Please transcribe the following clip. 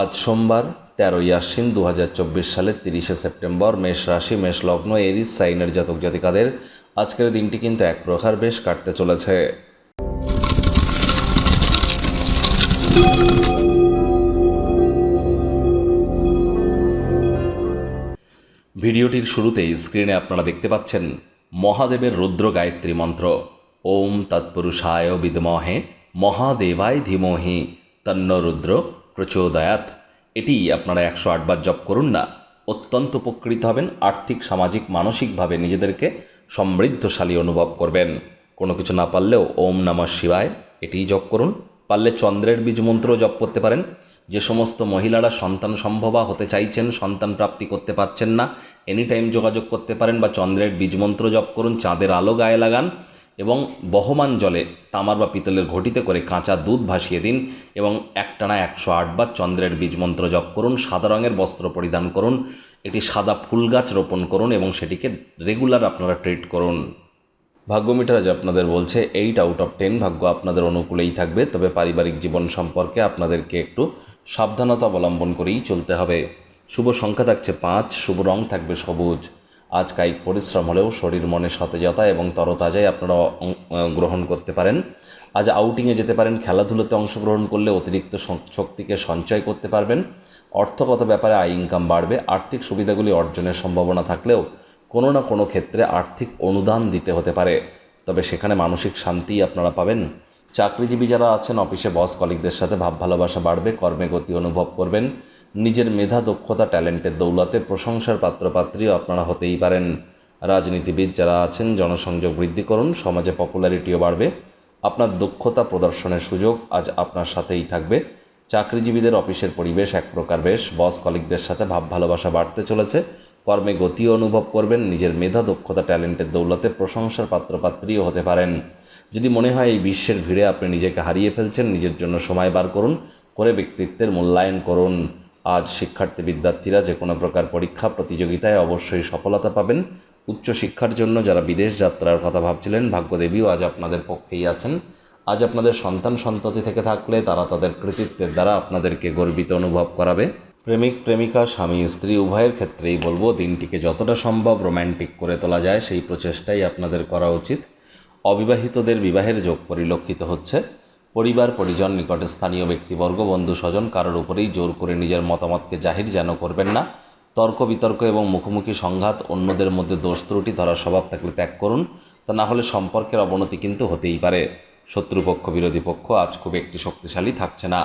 আজ সোমবার, তেরোই আশ্বিন দু হাজার চব্বিশ সালের তিরিশে সেপ্টেম্বর, মেষ রাশি, মেষ লগ্ন, এরিস, সাইনের জাতক জাতিকাদের আজকের দিনটি কিন্তু এক প্রকার বেশ কাটতে চলেছে। ভিডিওটির শুরুতেই স্ক্রিনে আপনারা দেখতে পাচ্ছেন মহাদেবের রুদ্র গায়ত্রী মন্ত্র। ওম তৎপুরুষায় বিদমহে মহাদেবায় ধীমহি। তন্ন রুদ্র প্রচোদয়াত। এটি আপনারা একশো আটবার জপ করুন না। অত্যন্ত উপকৃত হবেন, আর্থিক, সামাজিক, মানসিকভাবে নিজেদেরকে সমৃদ্ধশালী অনুভব করবেন। কোনো কিছু না পারলেও ওম নমঃ শিবায় এটিই জপ করুন। পারলে চন্দ্রের বীজ মন্ত্র জপ করতে পারেন। যে সমস্ত মহিলারা সন্তান সম্ভবা হতে চাইছেন, সন্তান প্রাপ্তি করতে পারছেন না, এনি টাইম যোগাযোগ করতে পারেন বা চন্দ্রের বীজ মন্ত্র জপ করুন, চাঁদের আলো গায়ে লাগান। এবং বহমান জলে তামার বা পিতলের ঘটিতে করে কাঁচা দুধ ভাসিয়ে দিন এবং একটানা একশো আটবার চন্দ্রের বীজ মন্ত্র জপ করুন, সাদা রঙের বস্ত্র পরিধান করুন এটি সাদা ফুল গাছ রোপণ করুন এবং সেটিকে রেগুলার আপনারা ট্রিট করুন। ভাগ্য মিটার আজ আপনাদের বলছে এইট আউট অফ টেন ভাগ্য আপনাদের অনুকূলেই থাকবে, তবে পারিবারিক জীবন সম্পর্কে আপনাদেরকে একটু সাবধানতা অবলম্বন করেই চলতে হবে। শুভ সংখ্যা থাকছে পাঁচ, শুভ রং থাকবে সবুজ। আজ কায়িক পরিশ্রম হলেও শরীর, মনে সতেজতা এবং তরতাজাই আপনারা গ্রহণ করতে পারেন। আজ আউটিংয়ে যেতে পারেন, খেলাধুলোতে অংশগ্রহণ করলে অতিরিক্ত শক্তিকে সঞ্চয় করতে পারবেন। অর্থগত ব্যাপারে আয় ইনকাম বাড়বে। আর্থিক সুবিধাগুলি অর্জনের সম্ভাবনা থাকলেও কোনো না কোনো ক্ষেত্রে আর্থিক অনুদান দিতে হতে পারে। তবে সেখানে মানসিক শান্তি আপনারা পাবেন। চাকরিজীবী যারা আছেন, অফিসে বস কলিগদের সাথে ভাব ভালোবাসা বাড়বে, কর্মে গতি অনুভব করবেন। নিজের মেধা, দক্ষতা, ট্যালেন্টের দৌলতে প্রশংসার পাত্রপাত্রীও আপনারা হতেই পারেন। রাজনীতিবিদ যারা আছেন, জনসংযোগ বৃদ্ধি করুন, সমাজে পপুলারিটিও বাড়বে। আপনার দক্ষতা প্রদর্শনের সুযোগ আজ আপনার সাথেই থাকবে। চাকরিজীবীদের অফিসের পরিবেশ এক প্রকার বেশ, বস কলিগদের সাথে ভাব ভালোবাসা বাড়তে চলেছে। কর্মে গতিও অনুভব করবেন, নিজের মেধা, দক্ষতা, ট্যালেন্টের দৌলতে প্রশংসার পাত্রপাত্রীও হতে পারেন। যদি মনে হয় এই বিশ্বের ভিড়ে আপনি নিজেকে হারিয়ে ফেলছেন, নিজের জন্য সময় বার করুন, করে ব্যক্তিত্বের মূল্যায়ন করুন। আজ শিক্ষার্থী বিদ্যার্থীরা যে কোনো প্রকার পরীক্ষা, প্রতিযোগিতায় অবশ্যই সফলতা পাবেন। উচ্চশিক্ষার জন্য যারা বিদেশ যাত্রার কথা ভাবছিলেন, ভাগ্যদেবীও আজ আপনাদের পক্ষেই আছেন। আজ আপনাদের সন্তান সন্ততি থেকে থাকলে তারা তাদের কৃতিত্বের দ্বারা আপনাদেরকে গর্বিত অনুভব করাবে। প্রেমিক, প্রেমিকা, স্বামী, স্ত্রী, উভয়ের ক্ষেত্রেই বলব, দিনটিকে যতটা সম্ভব রোম্যান্টিক করে তোলা যায়, সেই প্রচেষ্টাই আপনাদের করা উচিত। অবিবাহিতদের বিবাহের যোগ পরিলক্ষিত হচ্ছে। পরিবার, পরিজন, নিকটে স্থানীয় ব্যক্তিবর্গ, বন্ধু, স্বজন কারোর উপরেই জোর করে নিজের মতামতকে জাহির যেন করবেন না। তর্ক, বিতর্ক এবং মুখোমুখি সংঘাত অন্যদের মধ্যে দোষ ত্রুটি ধরার স্বভাব থাকলে ত্যাগ করুন। তা না হলে সম্পর্কের অবনতি কিন্তু হতেই পারে। শত্রুপক্ষ, বিরোধী পক্ষ আজ খুব একটি শক্তিশালী থাকছে না।